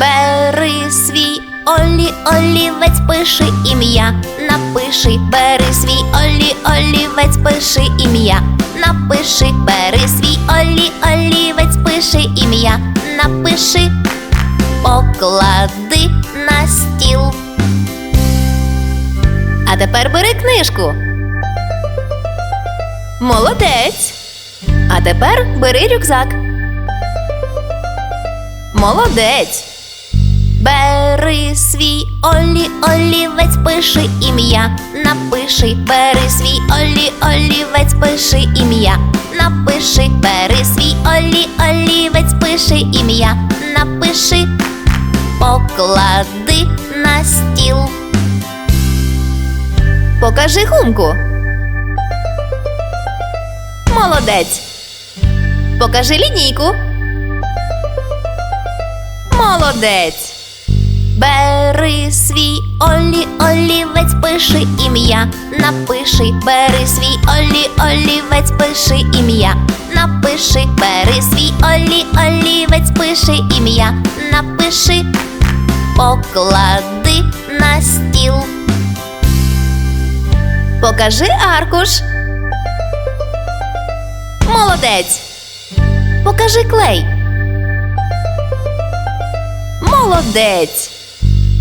Бери свій олі, олівець, пиши ім'я, напиши, бери свій олі, олівець, пиши ім'я, напиши, бери свій олі, олівець, пиши ім'я, напиши, поклади на стіл. А тепер бери книжку. Молодець. А тепер бери рюкзак. Молодець. Бери свій олі, олівець, пиши ім'я, напиши, бери свій олі, олівець, пиши ім'я, напиши, бери свій олі, олівець, пиши ім'я, напиши, поклади на стіл. Покажи гумку. Молодець. Покажи лінійку. Молодець. Бери свій олі, олівець, пиши ім'я, напиши, бери свій олі, олівець, пиши ім'я, напиши, бери свій олі, олівець, пиши ім'я, напиши, поклади на стіл. Покажи аркуш. Молодець. Покажи клей. Молодець.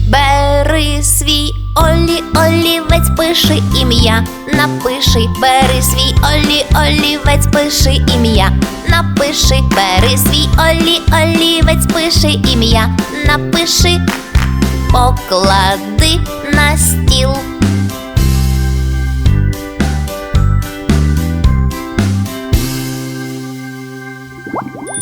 Бери свій олі, олівець, пиши ім'я, напиши, бери свій олі, олівець, пиши ім'я, напиши, бери свій олі, олівець, пиши ім'я, напиши, поклади на стіл. What?